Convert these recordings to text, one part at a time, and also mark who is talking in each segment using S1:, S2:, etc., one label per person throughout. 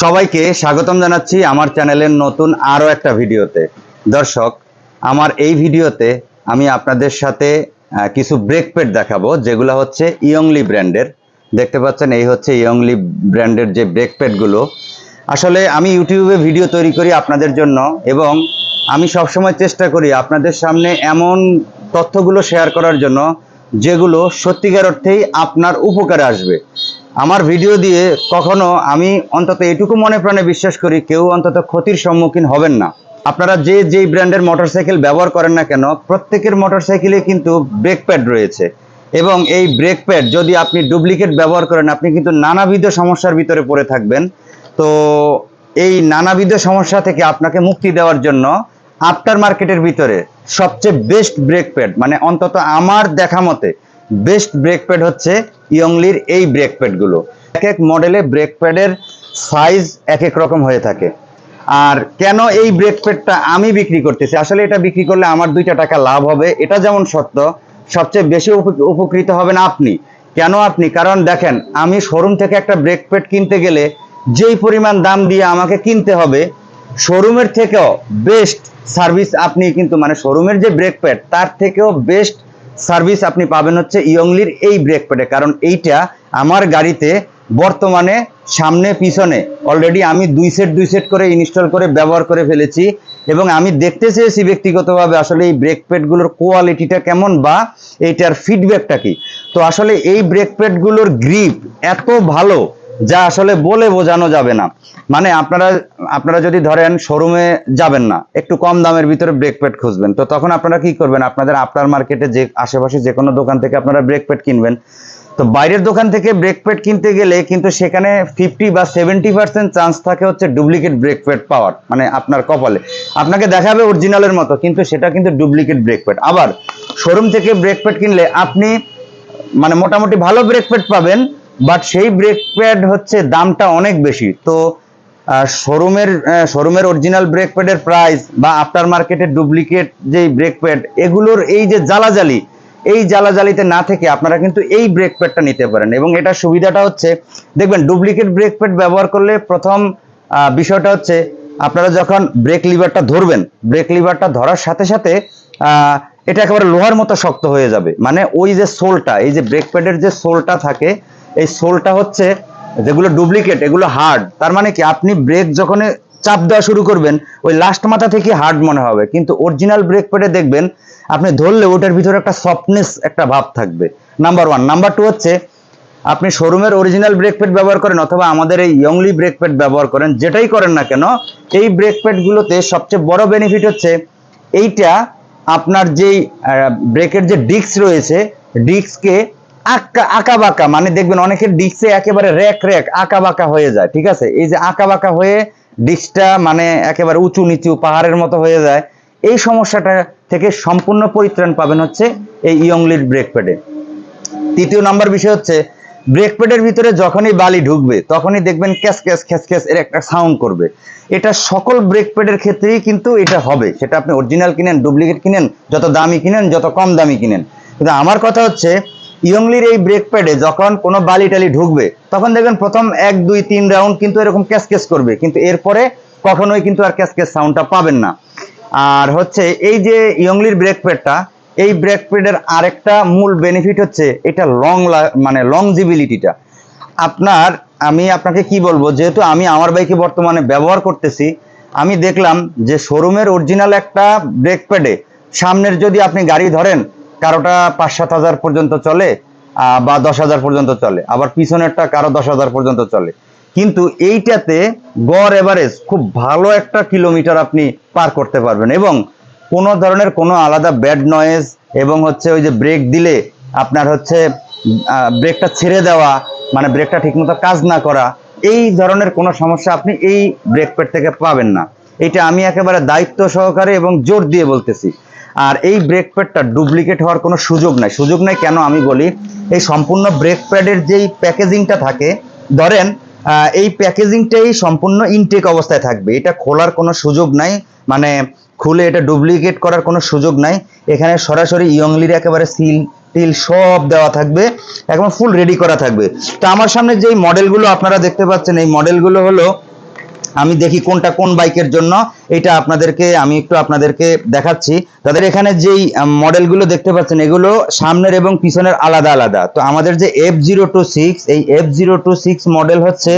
S1: সবাইকে স্বাগতম জানাচ্ছি আমার চ্যানেলের নতুন আরও একটা ভিডিওতে। দর্শক, আমার এই ভিডিওতে আমি আপনাদের সাথে কিছু ব্রেক প্যাড দেখাবো, যেগুলো হচ্ছে ইয়ংলি ব্র্যান্ডের। দেখতে পাচ্ছেন, এই হচ্ছে ইয়ংলি ব্র্যান্ডের যে ব্রেক প্যাডগুলো আসলে আমি ইউটিউবে ভিডিও তৈরি করি আপনাদের জন্য এবং আমি সবসময় চেষ্টা করি আপনাদের সামনে এমন তথ্যগুলো শেয়ার করার জন্য, যেগুলো সত্যিকার অর্থেই আপনার উপকারে আসবে। আমার ভিডিও দিয়ে কখনো আমি অন্তত এটুকু মনে প্রাণে বিশ্বাস করি কেউ অন্তত ক্ষতির সম্মুখীন হবেন না। আপনারা যে যেই ব্র্যান্ডের মোটরসাইকেল ব্যবহার করেন না কেন, প্রত্যেকের মোটরসাইকেলে কিন্তু ব্রেক প্যাড রয়েছে। এবং এই ব্রেক প্যাড যদি আপনি ডুপ্লিকেট ব্যবহার করেন, আপনি কিন্তু নানাবিধ সমস্যার ভিতরে পড়ে থাকবেন। তো এই নানাবিধ সমস্যা থেকে আপনাকে মুক্তি দেওয়ার জন্য আফটার মার্কেটের ভিতরে সবচেয়ে বেস্ট ব্রেক প্যাড মানে অন্তত আমার দেখা মতে বেস্ট ব্রেক প্যাড হচ্ছে ইয়ংলির এই ব্রেক প্যাডগুলো এক এক মডেলে ব্রেক প্যাডের সাইজ এক এক রকম হয়ে থাকে। আর কেন এই ব্রেক প্যাডটা আমি বিক্রি করতেছি? আসলে এটা বিক্রি করলে আমার দুইটা টাকা লাভ হবে। এটা যেমন সত্য, সবচেয়ে বেশি উপ- উপকৃত হবেন আপনি। কেন আপনি? কারণ দেখেন, আমি শোরুম থেকে একটা ব্রেক প্যাড কিনতে গেলে যেই পরিমাণ দাম দিয়ে আমাকে কিনতে হবে শোরুমের থেকেও বেস্ট সার্ভিস আপনি কিন্তু মানে শোরুমের যে ব্রেক প্যাড, তার থেকেও বেস্ট সার্ভিস আপনি পাবেন হচ্ছে ইয়ংলির এই ব্রেক প্যাডে কারণ এইটা আমার গাড়িতে বর্তমানে সামনে, পিছনে অলরেডি আমি দুই সেট দুই সেট করে ইনস্টল করে ব্যবহার করে ফেলেছি এবং আমি দেখতে চেয়েছি ব্যক্তিগতভাবে আসলে এই ব্রেক প্যাডগুলোর কোয়ালিটিটা কেমন বা এইটার ফিডব্যাকটা কি। তো আসলে এই ব্রেক প্যাডগুলোর গ্রিপ এত ভালো যা আসলে বলে বোঝানো যাবে না। মানে আপনারা আপনারা যদি ধরেন শোরুমে যাবেন না, একটু কম দামের ভিতরে ব্রেক প্যাড খুঁজবেন, তো তখন আপনারা কি করবেন? আপনাদের আপনার মার্কেটে যে, আশেপাশে যে কোনো দোকান থেকে আপনারা ব্রেক প্যাড কিনবেন। তো বাইরের দোকান থেকে ব্রেক প্যাড কিনতে গেলে কিন্তু সেখানে ফিফটি বা সেভেন্টি পার্সেন্ট চান্স থাকে হচ্ছে ডুপ্লিকেট ব্রেক প্যাড পাওয়ার মানে আপনার কপালে। আপনাকে দেখাবে অরিজিনালের মতো, কিন্তু সেটা কিন্তু ডুপ্লিকেট ব্রেক প্যাড আবার শোরুম থেকে ব্রেক প্যাড কিনলে আপনি মানে মোটামুটি ভালো ব্রেক প্যাড পাবেন বাট সেই ব্রেক প্যাড হচ্ছে দামটা অনেক বেশি। তো শোরুমের শোরুমের অরিজিনাল ব্রেক প্যাডের প্রাইস বা আফটার মার্কেটের ডুপ্লিকেট যেই ব্রেক প্যাড এগুলোর এই যে জ্বালাজালি, এই জ্বালাজালিতে না থেকে আপনারা কিন্তু এই ব্রেক প্যাডটা নিতে পারেন। এবং এটার সুবিধাটা হচ্ছে, দেখবেন ডুপ্লিকেট ব্রেক প্যাড ব্যবহার করলে প্রথম বিষয়টা হচ্ছে আপনারা যখন ব্রেক লিভারটা ধরবেন ব্রেক লিভারটা ধরার সাথে সাথে এটা একেবারে লোহার মতো শক্ত হয়ে যাবে। মানে ওই যে সোলটা, এই যে ব্রেক প্যাডের যে সোলটা থাকে এই সোলটা হচ্ছে যেগুলো ডুপ্লিকেট, এগুলো হার্ড তার মানে কি, আপনি ব্রেক যখন চাপ দেওয়া শুরু করবেন, ওই লাস্ট মাথা থেকে হার্ড মনে হবে। কিন্তু অরিজিনাল ব্রেক প্যাডে দেখবেন, আপনি ধরলে ওটার ভিতরে একটা সফটনেস একটা ভাব থাকবে। নাম্বার ওয়ান নাম্বার টু হচ্ছে, আপনি শোরুমের অরিজিনাল ব্রেক প্যাড ব্যবহার করেন, অথবা আমাদের এই ইয়ংলি ব্রেক প্যাড ব্যবহার করেন, যেটাই করেন না কেন, এই ব্রেক প্যাডগুলোতে সবচেয়ে বড় বেনিফিট হচ্ছে, এইটা আপনার যেই ব্রেকের যে ডিস্ক রয়েছে ডিস্ককে আঁকা বাঁকা মানে দেখবেন অনেকের ডিস্কে একেবারে র্যাক র্যাক আঁকা বাঁকা হয়ে যায়, ঠিক আছে? এই যে আঁকা বাঁকা হয়ে ডিস্কটা মানে একেবারে উঁচু নিচু পাহাড়ের মতো হয়ে যায়, এই সমস্যাটা থেকে সম্পূর্ণ পরিত্রাণ পাবেন হচ্ছে এই ইয়ংলির ব্রেক প্যাডে তৃতীয় নাম্বার বিষয় হচ্ছে ব্রেক প্যাডের ভিতরে যখনই বালি ঢুকবে, তখনই দেখবেন ক্যাস ক্যাস খ্যাস খ্যাস এর একটা সাউন্ড করবে। এটা সকল ব্রেক প্যাডের ক্ষেত্রেই কিন্তু এটা হবে, সেটা আপনি অরিজিনাল কিনেন ডুপ্লিকেট কিনেন, যত দামি কিনেন, যত কম দামি কিনেন। কিন্তু আমার কথা হচ্ছে ইয়ংলির এই ব্রেক প্যাডে যখন কোনো বালি টালি ঢুকবে, তখন দেখবেন প্রথম এক, দুই, তিন রাউন্ড কিন্তু এরকম ক্যাস করবে। কিন্তু এরপরে কখনোই কিন্তু আর ক্যাস সাউন্ডটা পাবেন না। আর হচ্ছে এই যে ইয়ংলির ব্রেক প্যাডটা এই ব্রেক প্যাডের আরেকটা মূল বেনিফিট হচ্ছে এটা লং মানে লংজিবিলিটিটা আপনার, আমি আপনাকে কি বলব, যেহেতু আমি আমার বাইকে বর্তমানে ব্যবহার করতেছি, আমি দেখলাম যে শোরুমের অরিজিনাল একটা ব্রেক প্যাডে সামনের যদি আপনি গাড়ি ধরেন কারোটা পাঁচ সাত হাজার পর্যন্ত চলে বা দশ হাজার পর্যন্ত চলে। আবার পিছনেরটা কারও দশ হাজার পর্যন্ত চলে। কিন্তু এইটাতে গড় এভারেজ খুব ভালো একটা কিলোমিটার আপনি পার করতে পারবেন এবং কোনো ধরনের কোনো আলাদা ব্যাড নয়েজ এবং হচ্ছে ওই যে ব্রেক দিলে আপনার হচ্ছে ব্রেকটা ছেড়ে দেওয়া মানে ব্রেকটা ঠিকমতো কাজ না করা, এই ধরনের কোনো সমস্যা আপনি এই ব্রেক প্যাড থেকে পাবেন না। এটা আমি একেবারে দায়িত্ব সহকারে এবং জোর দিয়ে বলতেছি। আর এই ব্রেক প্যাডটা ডুপ্লিকেট হওয়ার কোনো সুযোগ নাই। সুযোগ নাই কেন আমি বলি? এই সম্পূর্ণ ব্রেক প্যাডের যেই প্যাকেজিংটা থাকে, ধরেন এই প্যাকেজিংটাই সম্পূর্ণ ইনটেক অবস্থায় থাকবে। এটা খোলার কোনো সুযোগ নাই মানে খুলে এটা ডুপ্লিকেট করার কোনো সুযোগ নাই। এখানে সরাসরি ইয়ংলির একেবারে সিল টিল সব দেওয়া থাকবে, একদম ফুল রেডি করা থাকবে। তো আমার সামনে যেই মডেলগুলো আপনারা দেখতে পাচ্ছেন, এই মডেলগুলো হলো আমি দেখি কোনটা কোন বাইকের জন্য। এটা আপনাদেরকে, আমি একটু আপনাদেরকে দেখাচ্ছি। তাদের এখানে যেই মডেলগুলো দেখতে পাচ্ছেন, এগুলো সামনের এবং পিছনের আলাদা আলাদা। তো আমাদের যে এফ জিরো টু সিক্স এই F zero two six model হচ্ছে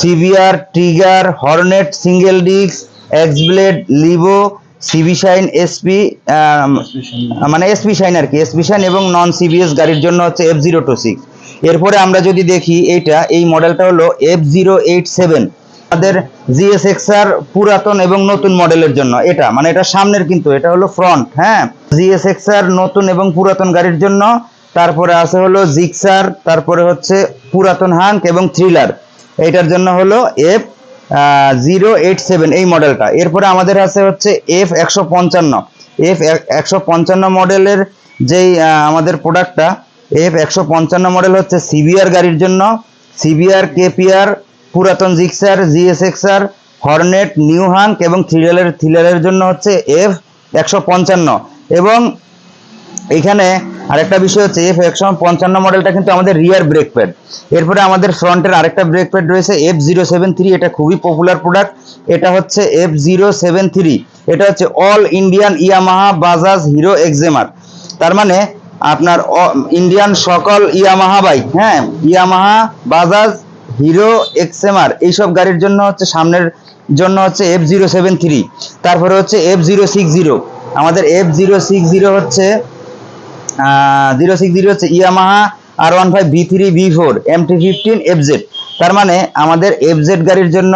S1: CVR trigger Hornet single disc X blade Livo CB Shine SP মানে এসপি শাইন আর কি এসপি শাইন এবং নন সিবিএস গাড়ির জন্য হচ্ছে এফ জিরো টু সিক্স এরপরে আমরা যদি দেখি এইটা, এই মডেলটা হলো এফ জিরো এইট সেভেন আমাদের জিএসএক্সআর পুরাতন এবং নতুন মডেলের জন্য। এটা মানে এটা সামনের কিন্তু, এটা হলো ফ্রন্ট হ্যাঁ? জিএসএক্সআর নতুন এবং পুরাতন গাড়ির জন্য। তারপরে আছে হলো জিক্সার তারপরে হচ্ছে পুরাতন হাঙ্ক এবং থ্রিলার এইটার জন্য হলো এফ জিরো এইট সেভেন এই মডেলটা। এরপরে আমাদের আছে হচ্ছে এফ একশো পঞ্চান্ন। এফ একশো পঞ্চান্ন মডেলের যেই আমাদের প্রোডাক্টটা এফ একশো পঞ্চান্ন মডেল হচ্ছে সিভিআর গাড়ির জন্য। সিভিআর কেপিআর পুরাতন Gixxer, GSXR, Hornet new Hunk এবং থ্রিলারের থ্রিলারের জন্য হচ্ছে এফ একশো পঞ্চান্ন। এবং এখানে আরেকটা বিষয় হচ্ছে এফ একশো পঞ্চান্ন মডেলটা কিন্তু আমাদের রিয়ার ব্রেক প্যাড এরপরে আমাদের ফ্রন্টের আরেকটা ব্রেক প্যাড রয়েছে এফ জিরো সেভেন থ্রি এটা খুবই পপুলার প্রোডাক্ট এটা হচ্ছে এফ জিরো সেভেন থ্রি এটা হচ্ছে all Indian Yamaha Bajaj Hero XMR তার মানে আপনার ইন্ডিয়ান সকল ইয়ামাহা বাইক হ্যাঁ? ইয়ামাহা বাজাজ হিরো এক্সএমআর এইসব গাড়ির জন্য হচ্ছে সামনের জন্য হচ্ছে এফ জিরো সেভেন থ্রি তারপরে হচ্ছে এফ জিরো সিক্স জিরো আমাদের এফ জিরো সিক্স জিরো হচ্ছে জিরো সিক্স জিরো হচ্ছে Yamaha R one five V three V four M T fifteen F Z তার মানে আমাদের এফ জেড গাড়ির জন্য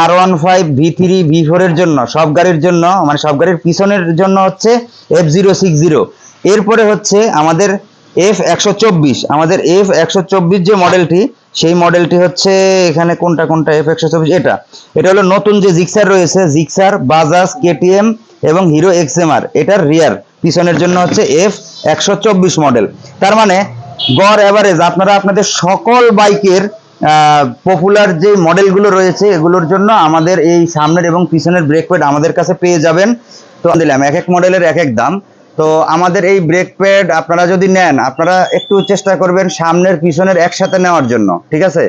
S1: R one five V three V ফোরের জন্য, সব গাড়ির জন্য মানে সব গাড়ির পিছনের জন্য হচ্ছে এফ জিরো সিক্স জিরো এরপরে হচ্ছে আমাদের এফ একশো চব্বিশ, আমাদের এফ একশো চব্বিশ যে মডেলটি সেই মডেলটি হচ্ছে এখানে কোনটা কোনটা এফ একশো চব্বিশ এটা। এটা হলো নতুন যে জিক্সার রয়েছে জিক্সার বাজাজ কেটিএম এবং হিরো এক্সএমআর এটার রিয়ার পিছনের জন্য হচ্ছে এফ একশো চব্বিশ মডেল তার মানে গড় অ্যাভারেজ আপনারা আপনাদের সকল বাইকের পপুলার যে মডেলগুলো রয়েছে, এগুলোর জন্য আমাদের এই সামনের এবং পিছনের ব্রেক প্যাড আমাদের কাছে পেয়ে যাবেন। তো দিলাম এক এক মডেলের এক এক দাম। তো আমাদের এই ব্রেক প্যাড আপনারা যদি নেন, আপনারা একটু চেষ্টা করবেন সামনের, পিছনের একসাথে নেওয়ার জন্য, ঠিক আছে?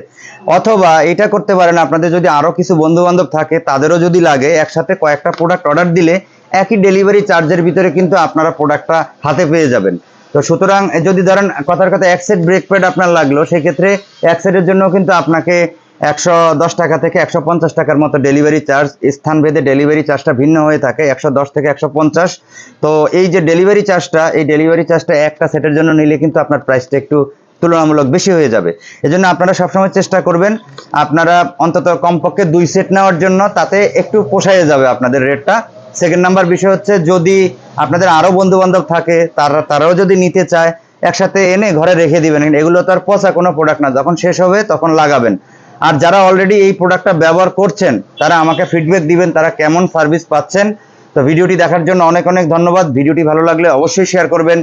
S1: অথবা এটা করতে পারেন, আপনাদের যদি আরও কিছু বন্ধু বান্ধব থাকে, তাদেরও যদি লাগে, একসাথে কয়েকটা প্রোডাক্ট অর্ডার দিলে একই ডেলিভারি চার্জের ভিতরে কিন্তু আপনারা প্রোডাক্টটা হাতে পেয়ে যাবেন। তো সুতরাং যদি ধরেন কথার কথা, এক সেট ব্রেক প্যাড আপনার লাগল, সেক্ষেত্রে এক সেটের জন্য কিন্তু আপনাকে একশো দশ টাকা থেকে একশো পঞ্চাশ টাকার মতো ডেলিভারি চার্জ স্থান ভেদে ডেলিভারি চার্জটা ভিন্ন হয়ে থাকে, একশো দশ থেকে একশো পঞ্চাশ। তো এই যে ডেলিভারি চার্জটা এই ডেলিভারি চার্জটা একটা সেটের জন্য নিলে কিন্তু আপনার প্রাইসটা একটু তুলনামূলক বেশি হয়ে যাবে। এজন্য আপনারা সবসময় চেষ্টা করবেন, আপনারা অন্তত কমপক্ষে দুই সেট নেওয়ার জন্য, তাতে একটু পোষায় যাবে আপনাদের রেটটা সেকেন্ড নাম্বার বিষয় হচ্ছে, যদি আপনাদের আরও বন্ধু বান্ধব থাকে, তারা, তারাও যদি নিতে চায়, একসাথে এনে ঘরে রেখে দিবেন। এগুলো তো আর পচা কোনো প্রোডাক্ট না, যখন শেষ হবে তখন লাগাবেন। আর যারা অলরেডি এই প্রোডাক্টটা ব্যবহার করছেন, তারা আমাকে ফিডব্যাক দিবেন, তারা কেমন সার্ভিস পাচ্ছেন। তো ভিডিওটি দেখার জন্য অনেক অনেক ধন্যবাদ। ভিডিওটি ভালো লাগলে অবশ্যই শেয়ার করবেন।